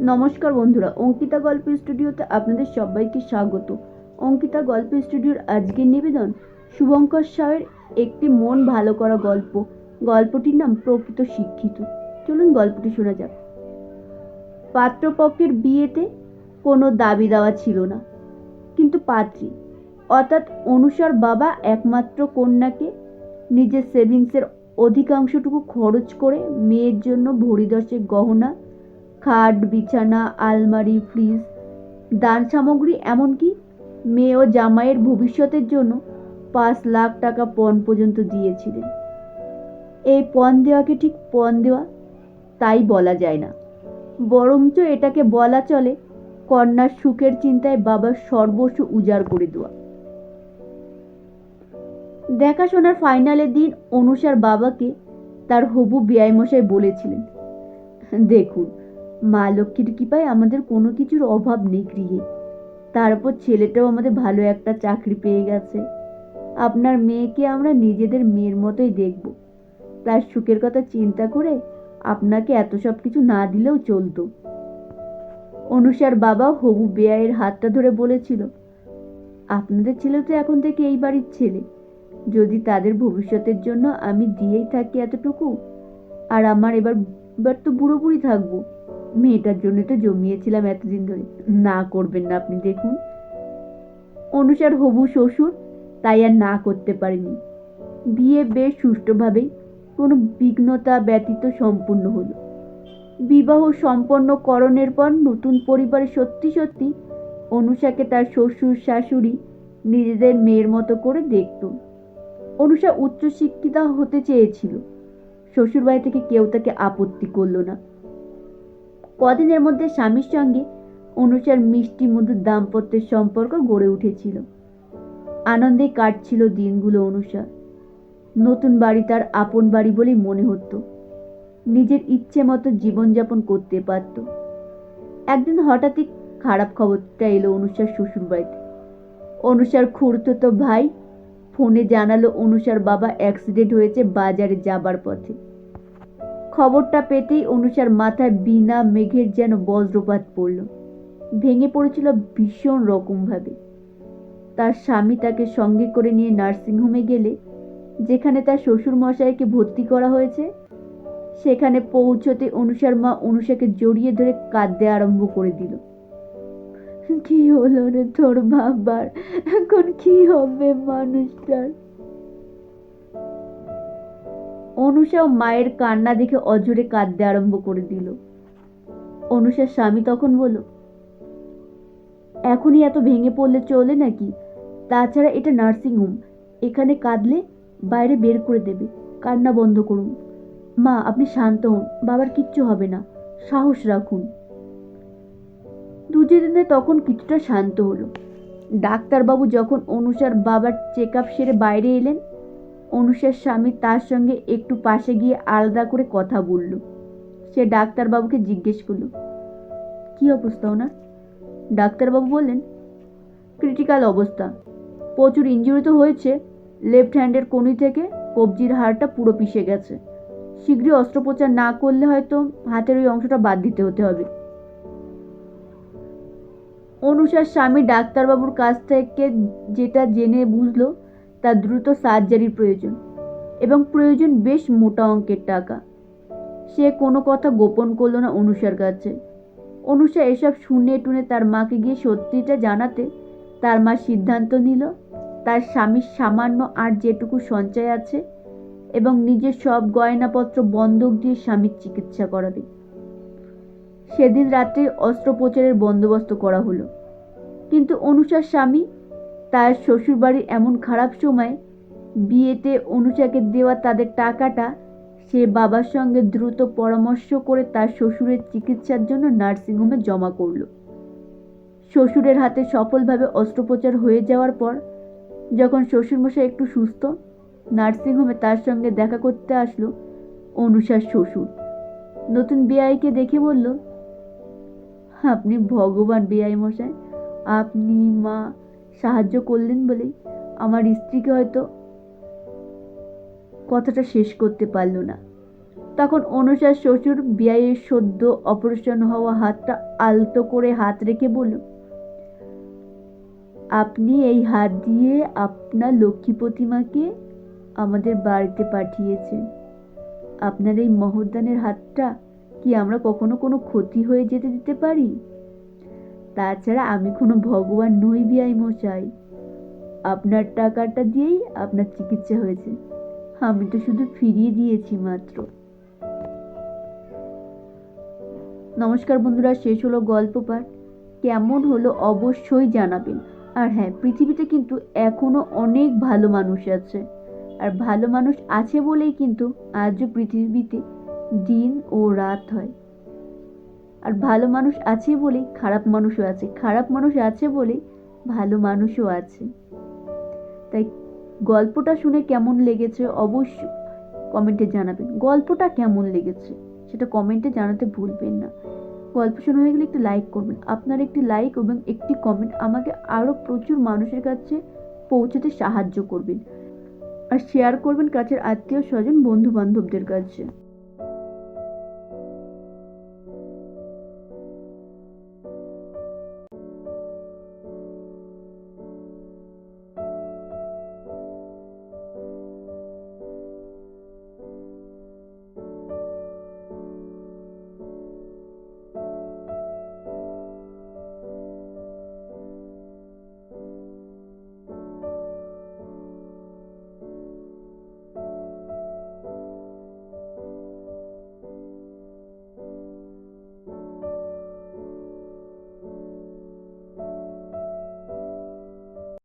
নমস্কার বন্ধুরা, অঙ্কিতা গল্প স্টুডিওতে আপনাদের সবাইকে স্বাগত। অঙ্কিতা গল্প স্টুডিওর আজকের নিবেদন শুভঙ্কর সাহের একটি মন ভালো করা গল্প। গল্পটির নাম প্রকৃত শিক্ষিত। চলুন গল্পটি শোনা যাক। পাত্রপক্ষের বিয়েতে কোনো দাবি দেওয়া ছিল না। কিন্তু পাত্রী, অর্থাৎ অনুসার বাবা একমাত্র কন্যাকে নিজের সেভিংসের অধিকাংশটুকু খরচ করে মেয়ের জন্য ভরি দশেক গহনা খাট, বিছানা, আলমারি, ফ্রিজ, দান সামগ্রী এমনকি মেয়ে ও জামাইয়ের ভবিষ্যতের জন্য পাঁচ লাখ টাকা পণ পর্যন্ত দিয়েছিলেন। এই পণ দেওয়াকে ঠিক পণ দেওয়া? তাই বলা যায় না। বরঞ্চ এটাকে বলা চলে কন্যার সুখের চিন্তায় বাবার সর্বস্ব উজাড় করে দেওয়া। দেখাশোনার ফাইনালের দিন অনুষার বাবাকে তার হবু বেআইমশাই বলেছিলেন। দেখুন মা লক্ষ্মীর কৃপায় আমাদের কোনো কিছুর অভাব নেই গৃহে। তারপর ছেলেটাও আমাদের ভালো একটা চাকরি পেয়ে গেছে। আপনার মেয়েকে আমরা নিজেদের মেয়ের মতোই দেখব। তার সুখের কথা চিন্তা করে আপনাকে এত সব কিছু না দিলেও চলতো। অনুষার বাবা হবু বেআইয়ের হাতটা ধরে বলেছিল, আপনাদের ছেলে তো এখন থেকে এই বাড়ির ছেলে। যদি তাদের ভবিষ্যতের জন্য আমি দিয়েই থাকি এতটুকু, আর আমার এবার এবার তো বুড়ো বুড়ি থাকব। মেয়েটার জন্য তো জমিয়েছিলাম এতদিন ধরে। না করবেন না আপনি, দেখুন। অনুসার হবু শ্বশুর, তাই আর না করতে পারেনি। বিয়ে বেশ সুষ্ঠুভাবেই কোনো বিঘ্নতা ব্যতীত সম্পূর্ণ হলো। বিবাহ সম্পন্নকরণের পর নতুন পরিবারে সত্যি সত্যি অনুষাকে তার শ্বশুর শাশুড়ি নিজেদের মেয়ের মতো করে দেখত। অনুষা উচ্চশিক্ষিতা হতে চেয়েছিল। শ্বশুরবাড়ি থেকে কেউ তাকে আপত্তি করল না। কদিনের মধ্যে স্বামীর সঙ্গে অনুষার মিষ্টি মধুর দাম্পত্যের সম্পর্ক গড়ে উঠেছিল। আনন্দে কাটছিল দিনগুলো অনুষার নতুন বাড়ি তার আপন বাড়ি বলেই মনে হতো। নিজের ইচ্ছে মতো জীবনযাপন করতে পারত। একদিন হঠাৎই খারাপ খবরটা এলো অনুষার শ্বশুর বাড়িতে। অনুষার খুঁড়তো ভাই ফোনে জানালো অনুষার বাবা অ্যাক্সিডেন্ট হয়েছে বাজারে যাবার পথে। খবরটা পেতেই অনুষার মাথায় বিনা মেঘের যেন বজ্রপাত পড়ল। ভেঙে পড়েছিল ভীষণ রকমভাবে। তার স্বামী তাকে সঙ্গে করে নিয়ে নার্সিংহোমে গেলে, যেখানে তার শ্বশুর মশাইকে ভর্তি করা হয়েছে, সেখানে পৌঁছতে অনুষার মা অনুষাকে জড়িয়ে ধরে কাঁদতে আরম্ভ করে দিল। কি হলো রে তোর বাবার? এখন কি হবে মানুষটার? অনুষাও মায়ের কান্না দেখে অজরে কাঁদতে আরম্ভ করে দিল। অনুষার স্বামী তখন বলল, এখনই এত ভেঙে পড়লে চলে নাকি? তাছাড়া এটা নার্সিং হোম এখানে কাঁদলে বাইরে বের করে দেবে। কান্না বন্ধ করুন। মা, আপনি শান্ত হন। বাবার কিচ্ছু হবে না। সাহস রাখুন। দুজনে তখন কিছুটা শান্ত হলো। ডাক্তারবাবু যখন অনুষার বাবার চেক আপ সেরে বাইরে এলেন অনুষার স্বামী তার সঙ্গে একটু পাশে গিয়ে আলাদা করে কথা বলল। সে ডাক্তারবাবুকে জিজ্ঞেস করল, কি অবস্থা ওনার? ডাক্তারবাবু বললেন, ক্রিটিক্যাল অবস্থা। প্রচুর ইঞ্জুরি তো হয়েছে। লেফট হ্যান্ডের কনি থেকে কবজির হাড়টা পুরো পিষে গেছে। শীঘ্রই অস্ত্রোপচার না করলে হয়তো হাতের ওই অংশটা বাদ দিতে হতে হবে। অনুষার স্বামী ডাক্তারবাবুর কাছ থেকে যেটা জেনে বুঝলো তার দ্রুত সার্জারির প্রয়োজন এবং প্রয়োজন বেশ মোটা অঙ্কের টাকা। সে কোনো কথা গোপন করল না অনুষার কাছে। অনুষা এসব শুনে টুনে তার মাকে গিয়ে সত্যিটা জানাতে তার মা সিদ্ধান্ত নিল, তার স্বামীর সামান্য আর যেটুকু সঞ্চয় আছে এবং নিজের সব গয়নাপত্র বন্ধক দিয়ে স্বামীর চিকিৎসা করাবে। সেদিন রাত্রে অস্ত্রোপচারের বন্দোবস্ত করা হলো। কিন্তু অনুষার স্বামী তার শ্বশুরবাড়ির এমন খারাপ সময় বিয়েতে অনুষাকে দেওয়া তাদের টাকাটা সে বাবার সঙ্গে দ্রুত পরামর্শ করে তার শ্বশুরের চিকিৎসার জন্য নার্সিংহোমে জমা করল। শ্বশুরের হাতে সফলভাবে অস্ত্রোপচার হয়ে যাওয়ার পর যখন শ্বশুরমশাই একটু সুস্থ, নার্সিংহোমে তার সঙ্গে দেখা করতে আসলো অনুষার শ্বশুর। নতুন বিআইকে দেখে বলল, আপনি ভগবান বিআই মশাই, আপনি মা সাহায্য করলেন বলেই আমার স্ত্রীকে হয়তো কথাটা শেষ করতে পারল না। তখন অনুষার শ্বশুর বিয়ের সদ্য অপারেশন হওয়া হাতটা আলতো করে হাত রেখে বলল, আপনি এই হাত দিয়ে আপনার লক্ষ্মী প্রতিমাকে আমাদের বাড়িতে পাঠিয়েছেন। আপনার এই মহদানের হাতটা কি আমরা কখনো কোনো ক্ষতি হয়ে যেতে দিতে পারি? তাছাড়া আমি কোনো ভগবান নই বিয়াই মশাই। আপনার টাকাটা দিয়েই আপনার চিকিৎসা হয়েছে। আমি তো শুধু ফিরিয়ে দিয়েছি মাত্র। নমস্কার বন্ধুরা, শেষ হলো গল্প পাঠ। কেমন হলো অবশ্যই জানাবেন। আর হ্যাঁ পৃথিবীতে কিন্তু এখনও অনেক ভালো মানুষ আছে। আর ভালো মানুষ আছে বলেই কিন্তু আজও পৃথিবীতে দিন ও রাত হয়। আর ভালো মানুষ আছে বলেই খারাপ মানুষও আছে, খারাপ মানুষ আছে বলেই ভালো মানুষও আছে। তাই গল্পটা শুনে কেমন লেগেছে অবশ্যই কমেন্টে জানাবেন। গল্পটা কেমন লেগেছে সেটা কমেন্টে জানাতে ভুলবেন না। গল্প শোনা হয়ে গেলে একটি লাইক করবেন। আপনার একটি লাইক এবং একটি কমেন্ট আমাকে আরও প্রচুর মানুষের কাছে পৌঁছতে সাহায্য করবেন। আর শেয়ার করবেন কাছের আত্মীয় স্বজন বন্ধু বান্ধবদের কাছে।